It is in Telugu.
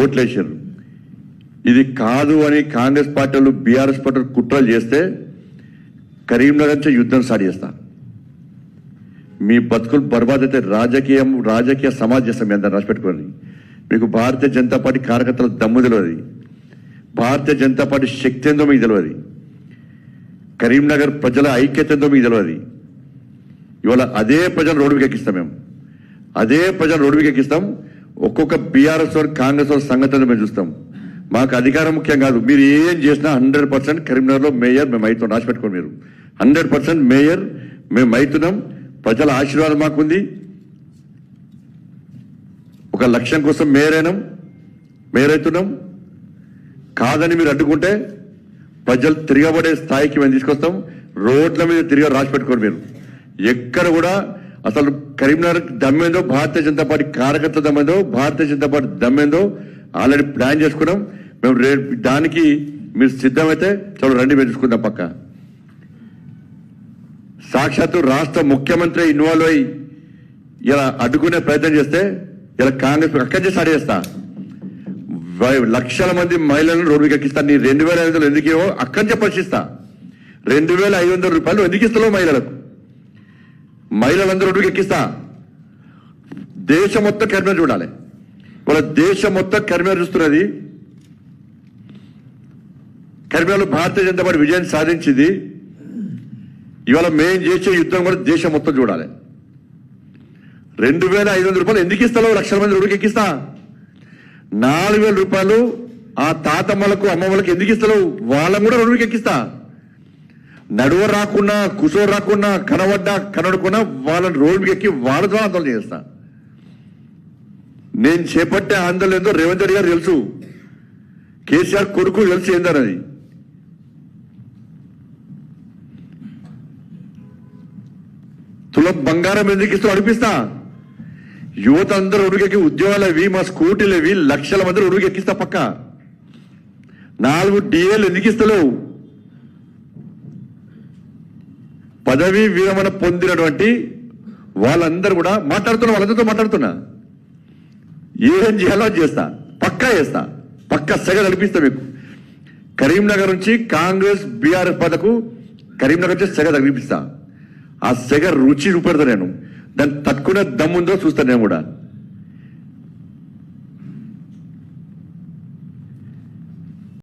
ఓట్లేసారు ఇది కాదు అని కాంగ్రెస్ పార్టీలు బీఆర్ఎస్ పార్టీలు కుట్రలు చేస్తే కరీంనగర్ నుంచి యుద్ధం స్టార్ట్ చేస్తా. మీ బతుకులు బర్బాద్ అయితే రాజకీయం రాజకీయ సమాజ్ చేస్తాం మీ అందరు రాసిపెట్టుకోండి మీకు భారతీయ జనతా పార్టీ కార్యకర్తల దమ్ము తెలియదు. భారతీయ జనతా పార్టీ శక్తి ఏందో మీకు తెలియదు. కరీంనగర్ ప్రజల ఐక్యత ఏందో మీకు తెలియదు. ఇవాళ అదే ప్రజలు రోడ్డు ఎక్కిస్తాం మేము. అదే ప్రజలు రోడ్డు ఎక్కిస్తాం. ఒక్కొక్క బీఆర్ఎస్ వారు కాంగ్రెస్ వారి సంఘటన మేము చూస్తాం. మాకు అధికారం ముఖ్యం కాదు. మీరు ఏం చేసినా హండ్రెడ్ పర్సెంట్ కరీంనగర్లో మేయర్ మేము అవుతాం రాసిపెట్టుకోండి మీరు. హండ్రెడ్ పర్సెంట్ మేయర్ మేము అవుతున్నాం ప్రజల ఆశీర్వాదం మాకుంది. ఒక లక్ష్యం కోసం మేయర్ అయినాం. మేయర్ అవుతున్నాం. కాదని మీరు అడ్డుకుంటే ప్రజలు తిరగబడే స్థాయికి మేము తీసుకొస్తాం. రోడ్ల మీద తిరిగి రాసి పెట్టుకోండి మీరు. ఎక్కడ కూడా అసలు కరీంనగర్ దమ్మేందో భారతీయ జనతా పార్టీ కార్యకర్త దమ్మేందో భారతీయ జనతా పార్టీ దమ్మేందో ఆల్రెడీ ప్లాన్ చేసుకున్నాం. మేము రేపు దానికి మీరు సిద్ధమైతే చలో రండి మేము చూసుకుందాం పక్క. సాక్షాత్తు రాష్ట్ర ముఖ్యమంత్రి ఇన్వాల్వ్ అయ్యి ఇలా అడ్డుకునే ప్రయత్నం చేస్తే ఇలా కాంగ్రెస్ అక్కడి నుంచి స్టార్ట్ చేస్తా. వై- లక్షల మంది మహిళలను రోడ్డుకి ఎక్కిస్తా. నీ రెండు వేల ఐదు వందలు ఎందుకేవో అక్కడి నుంచి పరిశీలిస్తా. రెండు వేల ఐదు వందల రూపాయలు ఎందుకు ఇస్తావు మహిళలకు? మహిళలందరూ రోడ్డుకి ఎక్కిస్తా. దేశం మొత్తం కరిమేర చూడాలి. వాళ్ళ దేశం మొత్తం కరిమేర చూస్తున్నది. కరిమేరలో భారతీయ జనతా పార్టీ విజయం సాధించింది. ఇవాళ మేం చేసే యుద్ధం కూడా దేశం మొత్తం చూడాలి. రెండు వేల ఐదు వందల రూపాయలు ఎందుకు ఇస్తావు లక్షల మంది రోడ్డుకి ఎక్కిస్తా. నాలుగు వేల రూపాయలు ఆ తాతమ్మలకు అమ్మమ్మలకు ఎందుకు ఇస్తావు వాళ్ళని కూడా రోడ్డుకి ఎక్కిస్తా. నడువ రాకున్నా కుసో రాకున్నా కనబడ్డా కనడుకున్నా వాళ్ళని రోడ్డుకి ఎక్కి వాళ్ళతో ఆందోళన చేస్తా. నేను చేపట్టే ఆందోళన ఏందో రేవంత్ రెడ్డి గారు తెలుసు. కేసీఆర్ కొడుకు తెలుసు ఏందన్నది. తులం బంగారం ఎందుకు ఇస్తూ అడిపిస్తా? యువత అందరూ ఉడుకెక్కి ఉద్యోగాలు అవి మా స్కూటీలు అవి లక్షల మంది ఉడుగు ఎక్కిస్తా పక్క. నాలుగు డిఏలు ఎందుకు ఇస్తలేవు? పదవి విరమణ పొందినటువంటి వాళ్ళందరూ కూడా మాట్లాడుతున్నా వాళ్ళందరితో మాట్లాడుతున్నా. ఏం చేయాలో చేస్తా పక్కా చేస్తా పక్కా సెగ కల్పిస్తా మీకు. కరీంనగర్ నుంచి కాంగ్రెస్ బీఆర్ఎస్ పదకు కరీంనగర్ నుంచి సెగ తగిలిపిస్తా ఆ సెగ రుచి చూపెడతా నేను. దాన్ని తట్టుకునే దమ్ముందో చూస్తాను నేను కూడా.